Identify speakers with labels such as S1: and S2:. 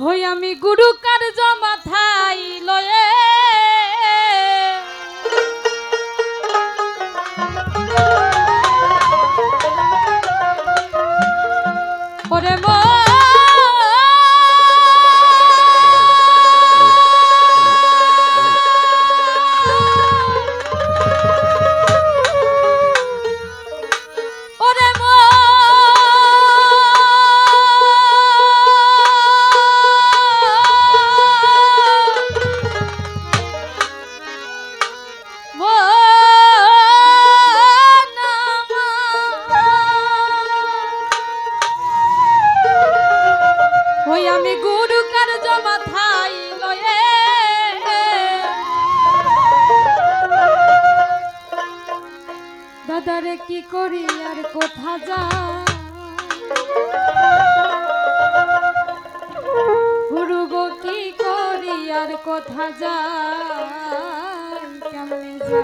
S1: হই আমি গুরু কার মাথাই লয়ে। ওরে মা। আমি গুরু কার্য মাথায় লয়ে। দাদারে কি করি আর কোথা যা গুরু গো কি করি আর কোথা যা কেমনে যা